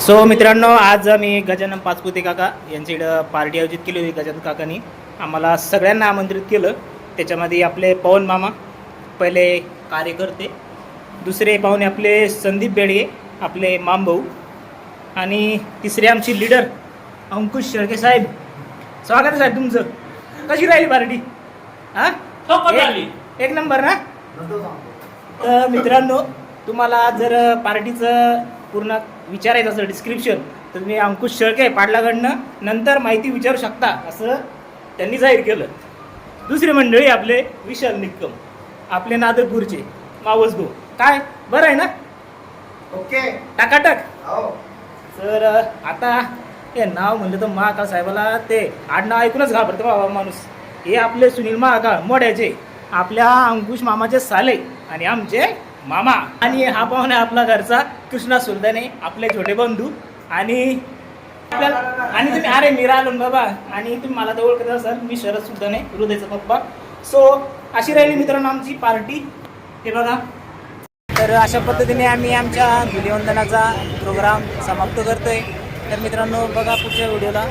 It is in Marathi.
सो मित्रांनो आज आम्ही गजानन पाचपुते काका यांची इकडं पार्टी आयोजित केली होती गजानन काकांनी. आम्हाला सगळ्यांना आमंत्रित केलं. त्याच्यामध्ये आपले पवन मामा पहिले कार्यकर्ते दुसरे पाहुणे आपले संदीप बेडगे आपले मामभाऊ आणि तिसरे आमची लीडर अंकुश शेळके साहेब. स्वागत आहे साहेब तुमचं. कशी राहिली पार्टी? हां? एक नंबर ना? तर मित्रांनो तुम्हाला जर पार्टीचं पूर्ण विचारायचं असेल डिस्क्रिप्शन तर तुम्ही अंकुश शेळके पाटलाकडनं नंतर माहिती विचारू शकता असं त्यांनी जाहीर केलं. दुसरी मंडळी आपले विशाल निक्कम आपले नादरपूरचे मावस भाऊ. काय? बरं आहे ना? ओके. टाकाटक? हो. तर आता हे नाव म्हणलं तर महाकाळ साहेबाला ते आडनाव ऐकूनच घाबरतं बाबा माणूस. हे आपले सुनील महाकाळ मोड्याचे आपल्या अंकुश मामाचे साले आणि आमचे मामा. आणि हा पाहुणे आपला घरचा कृष्णा सुलताने आपले छोटे बंधू. आणि आपल्याला आणि तुम्ही अरे मी राहिलो बाबा. आणि तुम्ही मला तर ओळखत असाल. मी शरद सुलताने हृदयचा पप्पा. सो अशी राहिली मित्रांनो आमची पार्टी. हे बघा. तर अशा पद्धतीने आम्ही आमच्या धुलीवंदनाचा प्रोग्राम समाप्त करतोय. तर मित्रांनो बघा पुढच्या व्हिडिओला.